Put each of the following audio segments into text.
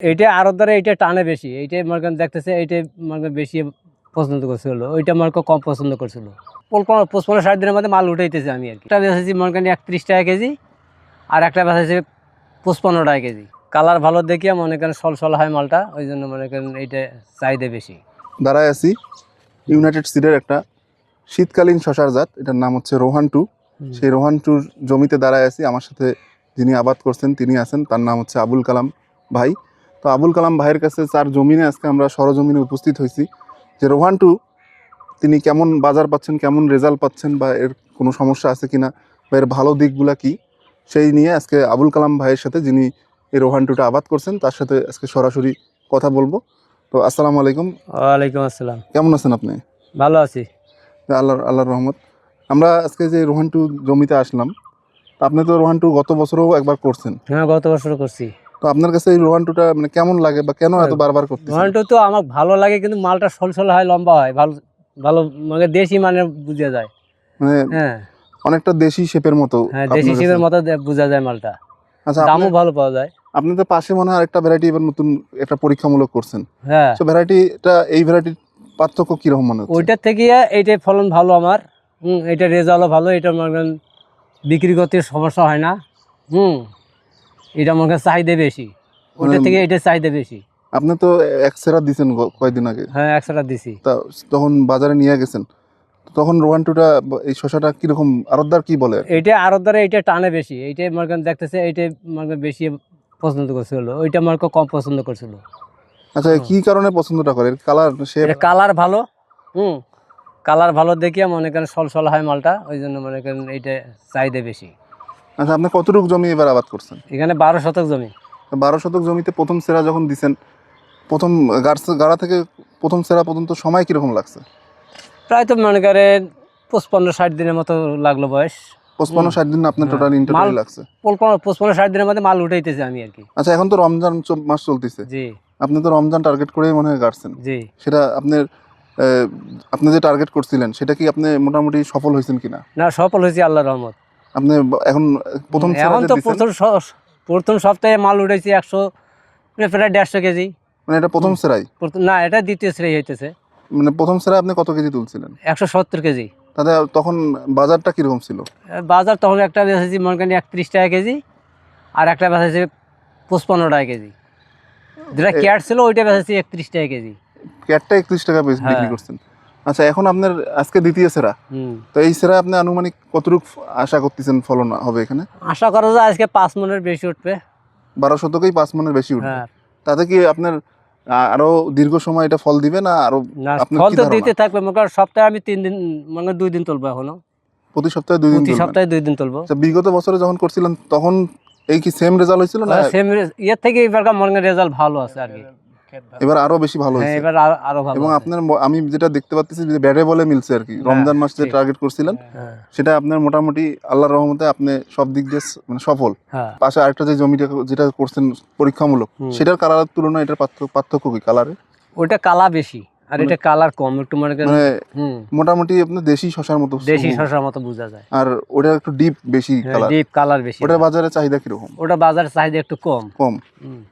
এইটা আরও দ্বারা এইটা টানে বেশি। এইটাই মনে করেন দেখতেছে এইটাই মনে করেন বেশি পছন্দ করছিল। ওইটা মনে করেন কম পছন্দ করছিল। পনেরো ষাট দিনের মধ্যে মাল উঠাইতেছে আমি আর কি। একটা বেচেছি মনে করেন একত্রিশ টাকা কেজি আর একটা বেচেছি পঁচপান্ন টাকা কেজি। কালার ভালো দেখিয়া মনে করেন সল সল হয় মালটা ওই জন্য মনে করেন এইটা চাহিদা বেশি। দাঁড়ায় আছি ইউনাইটেড সিডের একটা শীতকালীন শশার জাত এটার নাম হচ্ছে রোহান টু। সেই রোহান টুর জমিতে দাঁড়ায় আছি আমার সাথে যিনি আবাদ করছেন তিনি আছেন তার নাম হচ্ছে আবুল কালাম ভাই। তো আবুল কালাম ভাইয়ের কাছে তার জমিনে আজকে আমরা সরজমিনে উপস্থিত হয়েছি। যে রোহান টু তিনি কেমন বাজার পাচ্ছেন কেমন রেজাল্ট পাচ্ছেন বা এর কোনো সমস্যা আছে কিনা বা এর ভালো দিকগুলা কি সেই নিয়ে আজকে আবুল কালাম ভাইয়ের সাথে যিনি এই রোহান টুটা আবাদ করছেন তার সাথে আজকে সরাসরি কথা বলব। তো আসসালামু আলাইকুম। ওয়ালাইকুম আসসালাম। কেমন আছেন আপনি? ভালো আছি। আল্লাহ আল্লাহর রহমত। আমরা আজকে যে রোহান টু জমিতে আসলাম আপনি তো রোহান টু গত বছরও একবার করছেন। হ্যাঁ গত বছর করছি। তো আপনার কাছে এই রোহান টুটা মানে কেমন লাগে বা কেন এত বারবার করতেছেন? ঘণ্টা তো আমার ভালো লাগে কিন্তু মালটা সল সল হয় লম্বা হয় ভালো ভালো মানে দেশি মানে বোঝা যায়। মানে হ্যাঁ। অনেকটা দেশি শেপের মতো হ্যাঁ দেশি। শিবের মতো বোঝা যায় মালটা। আচ্ছা দামও ভালো পাওয়া যায়। আপনি তো পাশে মনে হয় আরেকটা ভ্যারাইটি এবার নতুন একটা পরীক্ষামূলক করছেন। হ্যাঁ। তো ভ্যারাইটিটা এই ভ্যারাইটির পার্থক্য কীরকম মনে হচ্ছে? ওইটার থেকে এইটাই ফলন ভালো আমার। হুম এটা রেজাল্টও ভালো এটা মনে বিক্রি করতে সমস্যা হয় না। হুম। এটা মনে করেন চাহিদা বেশি। মানে- থেকে এটা চাহিদা বেশি। আপনি তো এক সেরা দিছেন কয়দিন আগে? হ্যাঁ একশোটা দিছি। তা তখন বাজারে নিয়ে গেছেন। তখন রোহান টুটা এই শশাটা কীরকম আরতদার কি বলে? এইটা আরও এটা টানে বেশি। এইটাই মনে করেন দেখতেছে এইটাই মনে বেশি পছন্দ করছিল। ওইটা মনে কম পছন্দ করছিল। আচ্ছা কি কারণে পছন্দটা করে? কালার সে এটা কালার ভালো। হুম কালার ভালো দেখিয়া মনে করেন সল সল হয় মালটা। ওই জন্য মনে করেন এইটা চাহিদা বেশি। আচ্ছা আপনি কতটুকু জমি এবার আবাদ করছেন? এখানে বারো শতক জমি। বারো শতক জমিতে প্রথম সেরা যখন দিছেন প্রথম গাড়া থেকে প্রথম সেরা পর্যন্ত সময় কীরকম লাগছে? প্রায় তো মনে করেন পঁচপন্ন ষাট দিনের মতো লাগল বয়স। পঁচপান্ন। ষাট দিন আপনার হ্যাঁ। টোটাল ইন টোটাল মাল- লাগছে। পঁচপন্ন- ষাট দিনের মধ্যে মাল উঠাইতেছে আমি আর কি। আচ্ছা এখন তো রমজান মাস চলতেছে। জি। আপনি তো রমজান টার্গেট করেই মনে হয় গাড়ছেন। জি। সেটা আপনার আপনি যে টার্গেট করছিলেন সেটা কি আপনি মোটামুটি সফল হয়েছেন কিনা? না সফল হয়েছে আল্লাহ রহমত। আপনি এখন প্রথম এখন তো প্রথম প্রথম সপ্তাহে মাল উঠেছি একশো মানে প্রায় দেড়শো কেজি। মানে এটা প্রথম সেরাই না এটা দ্বিতীয় শ্রেণি হইতেছে। মানে প্রথম সেরা আপনি কত কেজি তুলছিলেন? একশো সত্তর কেজি। তাহলে তখন বাজারটা কীরকম ছিল? বাজার তখন একটা বেচেছি মনে করেন একত্রিশ টাকা কেজি আর একটা বেচেছি পঁচপান্ন টাকা কেজি। যেটা ক্যাট ছিল ওইটা বেচেছি একত্রিশ টাকা কেজি। ক্যাটটা একত্রিশ টাকা বিক্রি হ্যাঁ। করছেন। আচ্ছা এখন আপনার আজকে দ্বিতীয় সেরা। তো এই সেরা আপনি আনুমানিক কতটুকু আশা করতেছেন ফলন হবে এখানে? আশা করা যায় আজকে পাঁচ মনের বেশি উঠবে। বারো শতকেই পাঁচ মনের বেশি উঠবে। হ্যাঁ। তাতে কি আপনার আরও দীর্ঘ সময় এটা ফল দিবে না আরও ফল তো দিতে থাকবে মনে করেন সপ্তাহে আমি তিন দিন মানে দুই দিন তুলবো এখনও। প্রতি সপ্তাহে দুই দিন প্রতি সপ্তাহে দুই দিন তুলবো। আচ্ছা, বিগত বছরে যখন করছিলেন তখন এই কি সেম রেজাল্ট হয়েছিল না? সেম ইয়ের থেকে এবার মনে রেজাল্ট ভালো আছে আর কি। এবার আরও বেশি ভালো হ্যাঁ হয়েছে। এবার আরো- ভালো এবং আপনার আমি যেটা দেখতে পাচ্ছি যে ব্যাটে বলে মিলছে আর কি। হ্যাঁ, রমজান মাস যে টার্গেট করছিলেন হ্যাঁ। সেটা আপনার মোটামুটি আল্লাহর রহমতে আপনি সব দিক দিয়ে মানে সফল। হ্যাঁ। পাশে আরেকটা যে জমিটা যেটা করছেন পরীক্ষামূলক সেটার কালারের তুলনায় এটার পার্থক্য পার্থক্য কি কালারে ওইটা কালা বেশি। আর এটা কালার কম একটু মনে মানে মোটামুটি আপনার দেশি শশার মতো দেশি। শসার মতো বোঝা যায়। আর ওটা একটু ডিপ বেশি কালার ডিপ কালার বেশি। ওটার বাজারে চাহিদা কীরকম? ওটা বাজার চাহিদা একটু কম। কম।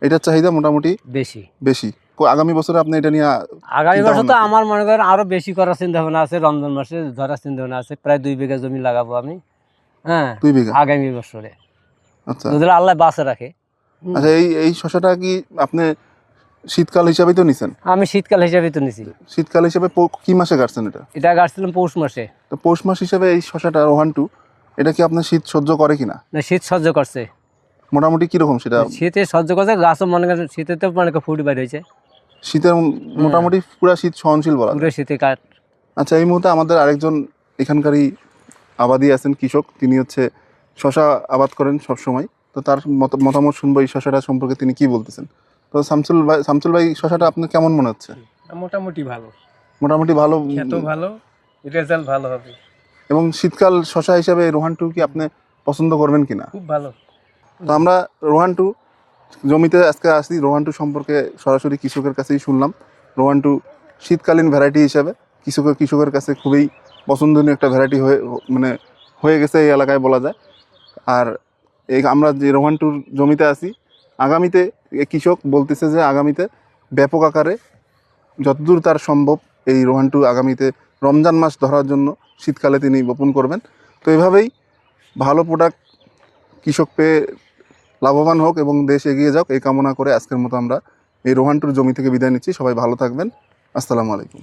এটার চাহিদা মোটামুটি বেশি। বেশি। আগামী বছরে আপনি এটা নিয়ে আগামী বছর তো আমার মনে করেন আরও বেশি করার চিন্তা ভাবনা আছে রমজান মাসে ধরার চিন্তা ভাবনা আছে প্রায় দুই বিঘা জমি লাগাবো আমি। হ্যাঁ দুই বিঘা? আগামী বছরে। আচ্ছা। যদি আল্লাহ বাঁচে রাখে। আচ্ছা এই এই শশাটা কি আপনি শীতকাল হিসাবেই তো নিছেন? আমি শীতকাল হিসাবে তো নিছি। শীতকাল হিসাবে কি মাসে কাটছেন এটা? এটা গাছছিলাম পৌষ মাসে। তো পৌষ মাস হিসাবে এই শশাটা রোহান টু এটা কি আপনার শীত সহ্য করে কিনা? না শীত সহ্য করছে। মোটামুটি কীরকম সেটা? শীতে সহ্য করছে গাছও মনে করেন শীতে তো মনে করেন ফুট বাইর হয়েছে। শীতের মোটামুটি পুরো শীত সহনশীল বলা। পুরো শীতে কাট আচ্ছা এই মুহূর্তে আমাদের আরেকজন এখানকারই আবাদি আছেন কৃষক তিনি হচ্ছে শশা আবাদ করেন সব সময় তো তার মত- মতামত শুনব এই শশাটা সম্পর্কে তিনি কি বলতেছেন? তো শামসুল ভাই শামসুল ভাই শশাটা আপনার কেমন মনে হচ্ছে? মোটামুটি ভালো। মোটামুটি ভালো খেত ভালো রেজাল্ট ভালো হবে। এবং শীতকাল শশা হিসাবে রোহান টু কি আপনি পছন্দ করবেন কিনা? খুব ভালো। তো আমরা রোহান টু জমিতে আজকে আসি রোহান টু সম্পর্কে সরাসরি কৃষকের কাছেই শুনলাম। রোহান টু শীতকালীন ভ্যারাইটি হিসাবে কৃষকের কৃষকের কাছে খুবই পছন্দনীয় একটা ভ্যারাইটি হয়ে মানে হয়ে গেছে এই এলাকায় বলা যায়। আর এই আমরা যে রোহান টুর জমিতে আছি আগামীতে কৃষক বলতেছে যে আগামীতে ব্যাপক আকারে যতদূর তার সম্ভব এই রোহান টু আগামীতে রমজান মাস ধরার জন্য শীতকালে তিনি বপন করবেন। তো এভাবেই ভালো প্রোডাক্ট কৃষক পেয়ে লাভবান হোক এবং দেশ এগিয়ে যাক, এই কামনা করে আজকের মতো আমরা এই রোহান টুর জমি থেকে বিদায় নিচ্ছি। সবাই ভালো থাকবেন। আসসালামু আলাইকুম।